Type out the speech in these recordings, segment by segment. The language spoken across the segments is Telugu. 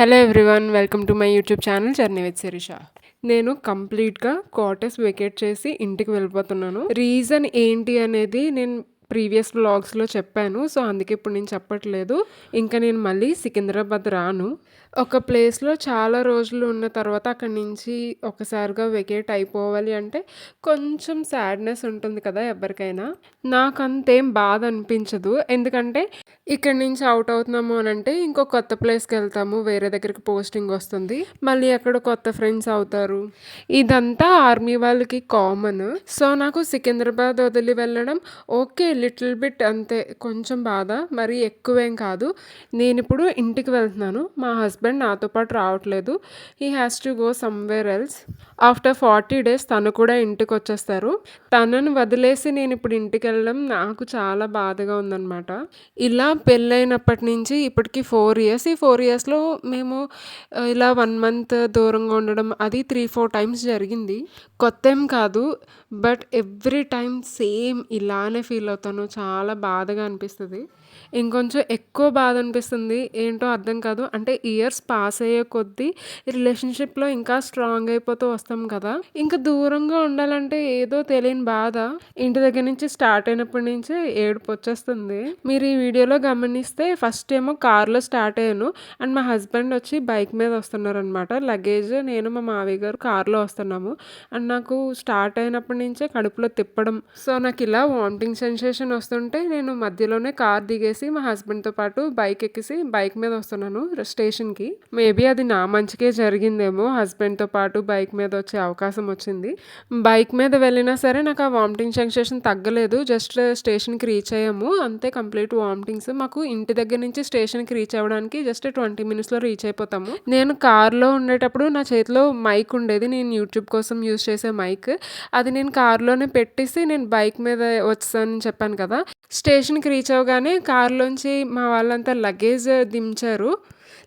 Hello everyone welcome to my YouTube channel journey with Sirisha నేను కంప్లీట్గా క్వార్టర్స్ వెకేట్ చేసి ఇంటికి వెళ్ళిపోతున్నాను. రీజన్ ఏంటి అనేది నేను ప్రీవియస్ బ్లాగ్స్లో చెప్పాను సో అందుకే ఇప్పుడు నేను చెప్పట్లేదు. ఇంకా నేను మళ్ళీ సికింద్రాబాద్ రాను. ఒక ప్లేస్లో చాలా రోజులు ఉన్న తర్వాత అక్కడి నుంచి ఒకసారిగా వెకేట్ అయిపోవాలి అంటే కొంచెం సాడ్నెస్ ఉంటుంది కదా ఎవరికైనా. నాకు అంతేం బాధ అనిపించదు. ఎందుకంటే ఇక్కడి నుంచి అవుట్ అవుతున్నాము అని అంటే ఇంకో కొత్త ప్లేస్కి వెళ్తాము వేరే దగ్గరికి పోస్టింగ్ వస్తుంది. మళ్ళీ అక్కడ కొత్త ఫ్రెండ్స్ అవుతారు. ఇదంతా ఆర్మీ వాళ్ళకి కామన్. సో నాకు సికింద్రాబాద్ వదిలి వెళ్ళడం ఓకే లిటిల్ బిట్ అంతే. కొంచెం బాధ మరి ఎక్కువేం కాదు. నేను ఇప్పుడు ఇంటికి వెళ్తున్నాను. మా హస్బెండ్ హస్బెండ్ నాతో పాటు రావట్లేదు. He has to go somewhere else after forty days తను కూడా ఇంటికి వచ్చేస్తారు తనను వదిలేసి నేను ఇప్పుడు ఇంటికి వెళ్ళడం నాకు చాలా బాధగా ఉందన్నమాట. ఇలా పెళ్ళైనప్పటి నుంచి ఇప్పటికి ఫోర్ ఇయర్స్ ఈ ఫోర్ ఇయర్స్లో మేము ఇలా వన్ మంత్ దూరంగా ఉండడం అది త్రీ ఫోర్ టైమ్స్ జరిగింది. కొత్త ఏం కాదు. బట్ ఎవ్రీ టైం సేమ్ ఇలానే ఫీల్ అవుతాను. చాలా బాధగా అనిపిస్తుంది. ఇంకొంచెం ఎక్కువ బాధ అనిపిస్తుంది. ఏంటో అర్థం కాదు. అంటే ఇయర్స్ పాస్ అయ్యే కొద్దీ రిలేషన్షిప్లో ఇంకా స్ట్రాంగ్ అయిపోతూ వస్తాం కదా. ఇంకా దూరంగా ఉండాలంటే ఏదో తెలియని బాధ ఇంటి దగ్గర నుంచి స్టార్ట్ అయినప్పటి నుంచే ఏడుపు వచ్చేస్తుంది. మీరు ఈ వీడియోలో గమనిస్తే ఫస్ట్ ఏమో కార్లో స్టార్ట్ అయ్యాను. అండ్ మా హస్బెండ్ వచ్చి బైక్ మీద వస్తున్నారనమాట లగేజ్ నేను మా మావయ్య గారు కార్లో వస్తున్నాము. అండ్ నాకు స్టార్ట్ అయినప్పటి నుంచే కడుపులో తిప్పడం. సో నాకు ఇలా వామిటింగ్ సెన్సేషన్ వస్తుంటే నేను మధ్యలోనే కార్ దిగేసి మా హస్బెండ్తో పాటు బైక్ ఎక్కేసి బైక్ మీద వస్తున్నాను స్టేషన్కి. మేబీ అది నా మంచికే జరిగిందేమో హస్బెండ్తో పాటు బైక్ మీద వచ్చే అవకాశం వచ్చింది. బైక్ మీద వెళ్ళినా సరే నాకు ఆ వామిటింగ్ సెన్సేషన్ తగ్గలేదు జస్ట్ స్టేషన్కి రీచ్ అయ్యాము. అంతే కంప్లీట్ వామిటింగ్స్. మాకు ఇంటి దగ్గర నుంచి స్టేషన్కి రీచ్ అవ్వడానికి జస్ట్ ట్వంటీ మినిట్స్లో రీచ్ అయిపోతాము. నేను కార్లో ఉండేటప్పుడు నా చేతిలో మైక్ ఉండేది. నేను యూట్యూబ్ కోసం యూజ్ చేసే మైక్. అది నేను కార్లోనే పెట్టేసి నేను బైక్ మీద వచ్చానని చెప్పాను కదా. స్టేషన్కి రీచ్ అవ్వగానే కార్లోంచి మా వాళ్ళంతా లగేజ్ దించారు.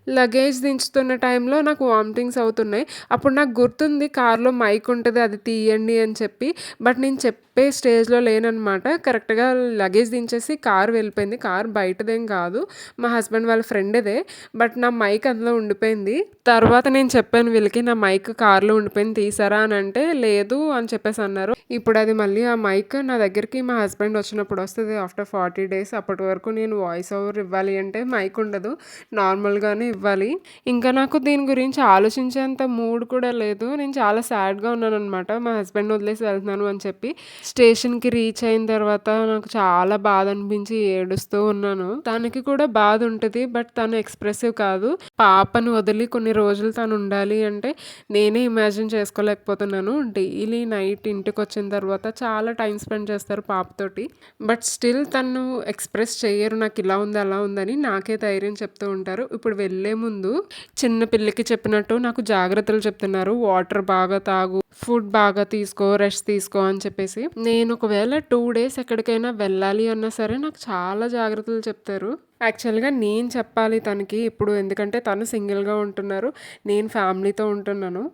లగేజ్ దించుతున్న టైంలో నాకు వామిటింగ్స్ అవుతున్నాయి. అప్పుడు నాకు గుర్తుంది కార్లో మైక్ ఉంటుంది అది తీయండి అని చెప్పి. బట్ నేను చెప్పే స్టేజ్లో లేనమాట కరెక్ట్గా లగేజ్ దించేసి కార్ వెళ్ళిపోయింది. కార్ బయటదేం కాదు. మా హస్బెండ్ వాళ్ళ ఫ్రెండ్దే. బట్ నా మైక్ అందులో ఉండిపోయింది. తర్వాత నేను చెప్పాను వీళ్ళకి నా మైక్ కార్లో ఉండిపోయింది తీసారా? అని అంటే లేదు అని చెప్పేసి అన్నారు. ఇప్పుడు అది మళ్ళీ ఆ మైక్ నా దగ్గరికి మా హస్బెండ్ వచ్చినప్పుడు వస్తుంది. ఆఫ్టర్ ఫార్టీ డేస్ అప్పటి వరకు నేను వాయిస్ ఓవర్ ఇవ్వాలి అంటే మైక్ ఉండదు. నార్మల్గానే ఇవ్వాలి. ఇంకా నాకు దీని గురించి ఆలోచించేంత మూడ్ కూడా లేదు. నేను చాలా సాడ్గా ఉన్నాను అనమాట మా హస్బెండ్ వదిలేసి వెళ్తున్నాను అని చెప్పి. స్టేషన్కి రీచ్ అయిన తర్వాత నాకు చాలా బాధ అనిపించి ఏడుస్తూ ఉన్నాను. తనకి కూడా బాధ ఉంటుంది బట్ తను ఎక్స్ప్రెసివ్ కాదు. పాపను వదిలి కొన్ని రోజులు తను ఉండాలి అంటే నేనే ఇమాజిన్ చేసుకోలేకపోతున్నాను. డైలీ నైట్ ఇంటికి వచ్చిన తర్వాత చాలా టైం స్పెండ్ చేస్తారు పాపతోటి. బట్ స్టిల్ తను ఎక్స్ప్రెస్ చేయరు నాకు ఇలా ఉంది అలా ఉందని నాకే ధైర్యం చెప్తూ ఉంటారు. ఇప్పుడు వెళ్ళే ముందు చిన్న పిల్లకి చెప్పినట్టు నాకు జాగ్రత్తలు చెప్తున్నారు. వాటర్ బాగా తాగు ఫుడ్ బాగా తీసుకో రెస్ట్ తీసుకో అని చెప్పేసి. నేను ఒకవేళ టూ డేస్ ఎక్కడికైనా వెళ్ళాలి అన్నా సరే నాకు చాలా జాగ్రత్తలు చెప్తారు. యాక్చువల్గా నేను చెప్పాలి తనకి ఇప్పుడు ఎందుకంటే తను సింగిల్గా ఉంటున్నారు. నేను ఫ్యామిలీతో ఉంటున్నాను.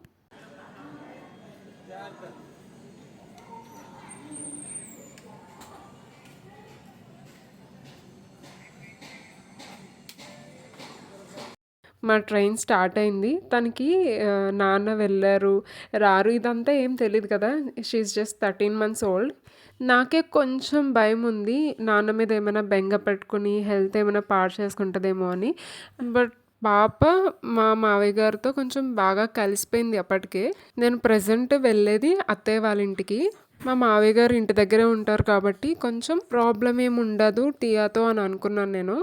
మా ట్రైన్ స్టార్ట్ అయింది. తనకి నాన్న వెళ్ళారు రారు ఇదంతా ఏం తెలియదు కదా. She just thirteen months old నాకే కొంచెం భయం ఉంది. నాన్న మీద ఏమైనా బెంగ పెట్టుకుని హెల్త్ ఏమైనా పాడు చేసుకుంటుందేమో అని. బట్ పాప మా మావయ్య గారితో కొంచెం బాగా కలిసిపోయింది అప్పటికే. నేను ప్రజెంట్ వెళ్ళేది అత్తయ్య వాళ్ళ ఇంటికి. మా మావయ్య గారు ఇంటి దగ్గరే ఉంటారు కాబట్టి కొంచెం ప్రాబ్లం ఏమి ఉండదు టీయాతో అని అనుకున్నాను నేను.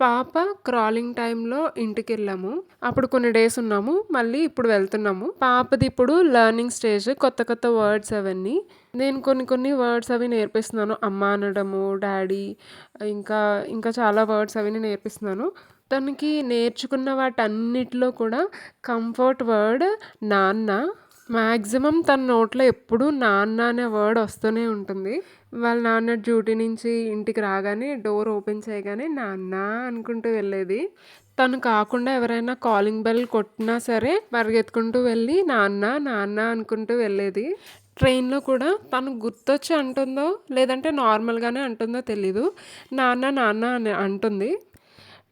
పాప క్రాలింగ్ టైంలో ఇంటికి వెళ్ళాము అప్పుడు కొన్ని డేస్ ఉన్నాము. మళ్ళీ ఇప్పుడు వెళ్తున్నాము. పాపది ఇప్పుడు లెర్నింగ్ స్టేజ్ కొత్త కొత్త వర్డ్స్ అవన్నీ. నేను కొన్ని కొన్ని వర్డ్స్ అవి నేర్పిస్తున్నాను. అమ్మ అనడము డాడీ ఇంకా ఇంకా చాలా వర్డ్స్ అవి నేర్పిస్తున్నాను. తనకి నేర్చుకున్న వాటన్నిటిలో కూడా కంఫర్ట్ వర్డ్ నాన్న మ్యాక్సిమం తన నోట్లో ఎప్పుడూ నాన్న అనే వర్డ్ వస్తూనే ఉంటుంది. వాళ్ళ నాన్న డ్యూటీ నుంచి ఇంటికి రాగానే డోర్ ఓపెన్ చేయగానే నాన్న అనుకుంటూ వెళ్ళేది. తను కాకుండా ఎవరైనా కాలింగ్ బెల్ కొట్టినా సరే పరిగెత్తుకుంటూ వెళ్ళి నాన్న నాన్న అనుకుంటూ వెళ్ళేది. ట్రైన్లో కూడా తను గుర్తొచ్చి అంటుందో లేదంటే నార్మల్గానే అంటుందో తెలీదు. నాన్న నాన్న అని అంటుంది.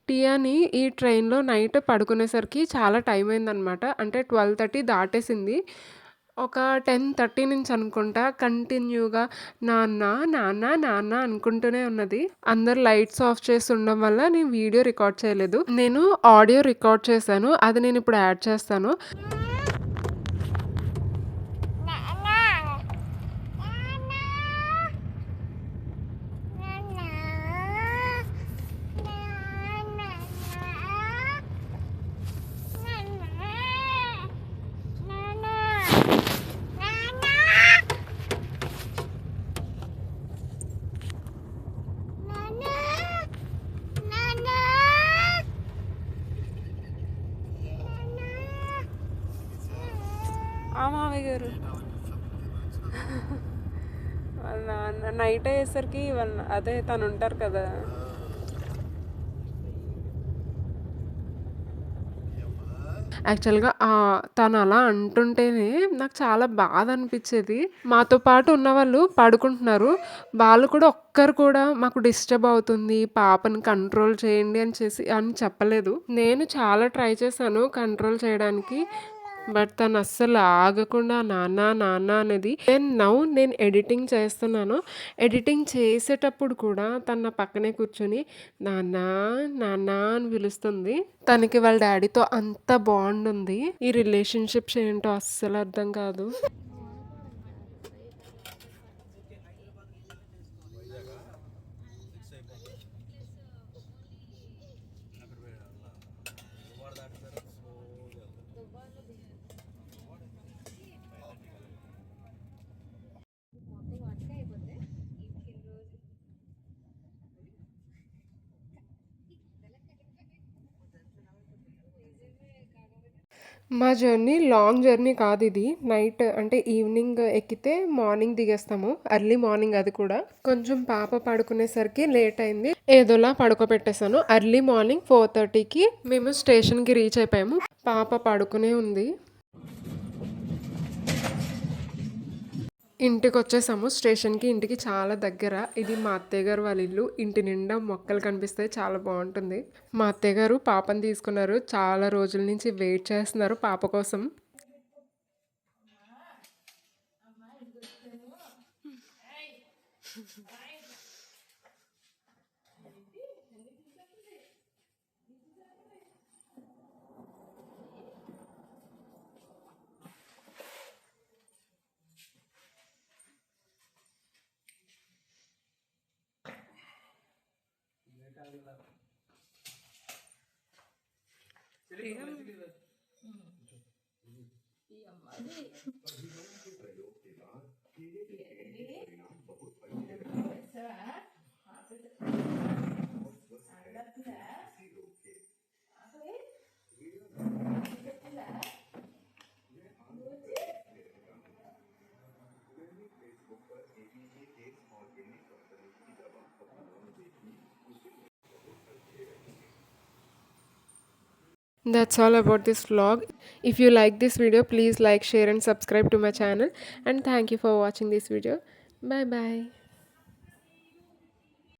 టియాని ఈ ట్రైన్‌లో నైట్ పడుకునేసరికి చాలా టైం అయిందనమాట. అంటే 12:30 దాటేసింది. ఒక 10:30 నుంచి అనుకుంటా కంటిన్యూగా నాన్న, నాన్న, నాన్న అనుకుంటూనే ఉన్నది. అందరు లైట్స్ ఆఫ్ చేసి ఉండడం వల్ల నేను వీడియో రికార్డ్ చేయలేదు. నేను ఆడియో రికార్డ్ చేశాను. అది నేను ఇప్పుడు యాడ్ చేస్తాను. మామయ్య గారు వాళ్ళ నాన్న నైట్ అయ్యేసరికి వాళ్ళ అదే తను ఉంటారు కదా యాక్చువల్‌గా తను అలా అంటుంటేనే నాకు చాలా బాధ అనిపించేది మాతో పాటు ఉన్నవాళ్ళు పడుకుంటున్నారు. వాళ్ళు కూడా ఒక్కరు కూడా మాకు డిస్టర్బ్ అవుతుంది. పాపని కంట్రోల్ చేయండి అని చేసి అని చెప్పలేదు. నేను చాలా ట్రై చేశాను కంట్రోల్ చేయడానికి. బట్ తను అస్సలు ఆగకుండా నాన్న, నాన్న అనేది. దెన్ నౌ నేను ఎడిటింగ్ చేస్తున్నాను. ఎడిటింగ్ చేసేటప్పుడు కూడా తన పక్కనే కూర్చొని నాన్న, నాన్న అని పిలుస్తుంది. తనకి వాళ్ళ డాడీతో అంత బాండ్ ఉంది. ఈ రిలేషన్‌షిప్స్ ఏంటో అస్సలు అర్థం కాదు. మా జర్నీ లాంగ్ జర్నీ కాదు ఇది నైట్ అంటే ఈవినింగ్ ఎక్కితే మార్నింగ్ దిగేస్తాము. అర్లీ మార్నింగ్ అది కూడా. కొంచెం పాప పడుకునేసరికి లేట్ అయింది. ఏదోలా పడుకోబెట్టేసాను. అర్లీ మార్నింగ్ 4:30కి మేము స్టేషన్‌కి రీచ్ అయిపోయాము. పాప పడుకునే ఉంది. ఇంటికొచ్చేసాము. స్టేషన్‌కి, ఇంటికి చాలా దగ్గర. ఇది మా అత్తయ్య గారు వాళ్ళ ఇల్లు. ఇంటి నిండా మొక్కలు కనిపిస్తాయి. చాలా బాగుంటుంది మా అత్తయ్య గారు పాపని తీసుకున్నారు. చాలా రోజుల నుంచి వెయిట్ చేస్తున్నారు పాప కోసం. ഈ അമ്മ That's all about this vlog. If you like this video, please like, share and subscribe to my channel. And thank you for watching this video. Bye bye.